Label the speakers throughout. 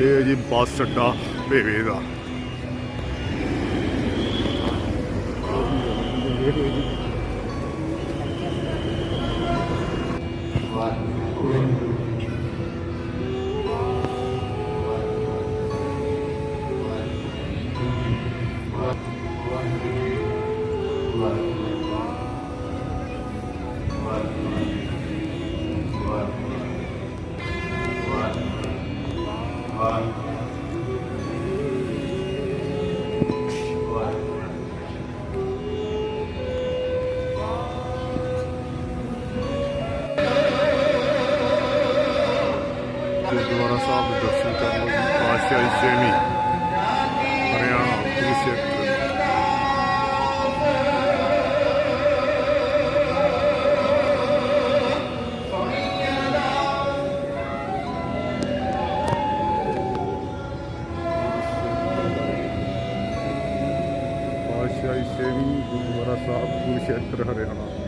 Speaker 1: ਇਹ ਹੈ ਜੀ ਬੱਸ ਅੱਡਾ ਭੇਵੇ ਦਾ। ਗੁਰਦੁਆਰਾ ਸਾਹਿਬ ਦੇ ਦਰਸ਼ਨ ਕਰ ਲਓ ਜੀ ਪਾਤਸ਼ਾਹੀ ਛੇਵੀਂ ਹਰਿਆਣਾ ਕੁਰੂਕਸ਼ੇਤਰ ਪਾਤਸ਼ਾਹੀ ਛੇਵੀਂ ਗੁਰਦੁਆਰਾ ਸਾਹਿਬ ਕੁਰੂਕਸ਼ੇਤਰ ਹਰਿਆਣਾ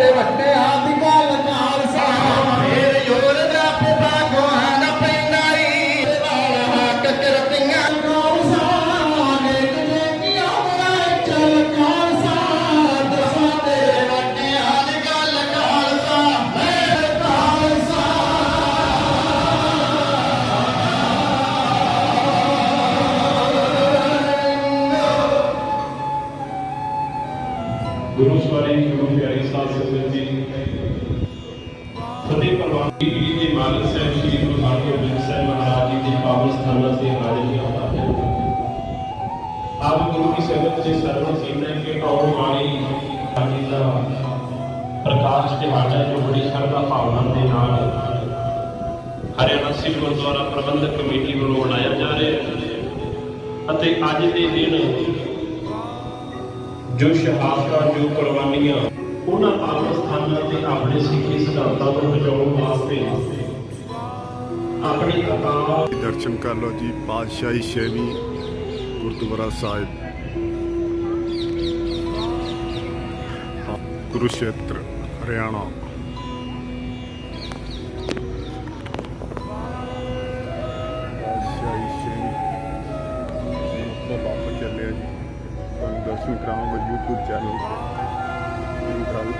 Speaker 2: तेरे बसने आ
Speaker 3: ਗੁਰੂ ਸੰਗਤ ਦੇ ਸਰਵਣ ਸਿੰਘ ਕੇ ਆਉਣ ਵਾਲੀ ਅੱਜ ਦਾ ਪ੍ਰਕਾਸ਼ ਦਿਹਾੜਾ ਜੋ ਬੜੀ ਸ਼ਰਧਾ ਭਾਵਨਾ ਦੇ ਨਾਲ ਹਰਿਆਣਾ ਸਿੱਖ ਗੁਰਦੁਆਰਾ ਪ੍ਰਬੰਧਕ ਕਮੇਟੀ ਵੱਲੋਂ ਮਨਾਇਆ ਜਾ ਰਿਹਾ ਹੈ ਅਤੇ ਅੱਜ ਦੇ ਦਿਨ ਜੋ ਸ਼ਹਾਦਤਾਂ, ਜੋ ਕੁਰਬਾਨੀਆਂ, ਉਹਨਾਂ ਪਾਵਨ ਸਥਾਨਾਂ ਤੇ ਆਪਣੇ ਸਿੱਖੀ ਸਿਧਾਂਤਾਂ ਨੂੰ ਬਚਾਉਣ ਵਾਸਤੇ ਆਪਣੀ ਅਕਾਲ
Speaker 1: ਦਰਸ਼ਨ ਕਰ ਲਓ ਜੀ, ਪਾਤਸ਼ਾਹੀ ਛੇਵੀਂ ਗੁਰਦੁਆਰਾ ਸਾਹਿਬ। ਕੁਰੂਕਸ਼ੇਤਰ ਹਰਿਆਣਾ ਪਾਤਸ਼ਾਹੀ ਛੇਵੀਂ ਵਾਪਸ ਚੱਲੇ ਜੀ ਤੁਹਾਨੂੰ ਦਰਸ਼ਨ ਕਰਾਵਾਂਗਾ YouTube ਚੈਨਲ ਤੇ ਗੁਰੂ ਘਰ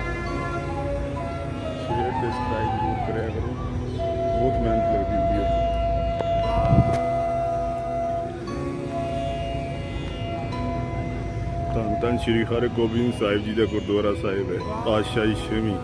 Speaker 1: ਸ਼ੇਅਰ ਸਬਸਕ੍ਰਾਈਬ ਜ਼ਰੂਰ ਕਰਿਆ ਕਰੋ ਧੰਨ ਧੰਨ ਸ਼੍ਰੀ ਹਰਗੋਬਿੰਦ ਸਾਹਿਬ ਜੀ ਦਾ ਗੁਰਦੁਆਰਾ ਸਾਹਿਬ ਹੈ ਪਾਤਸ਼ਾਹੀ ਛੇਵੀਂ।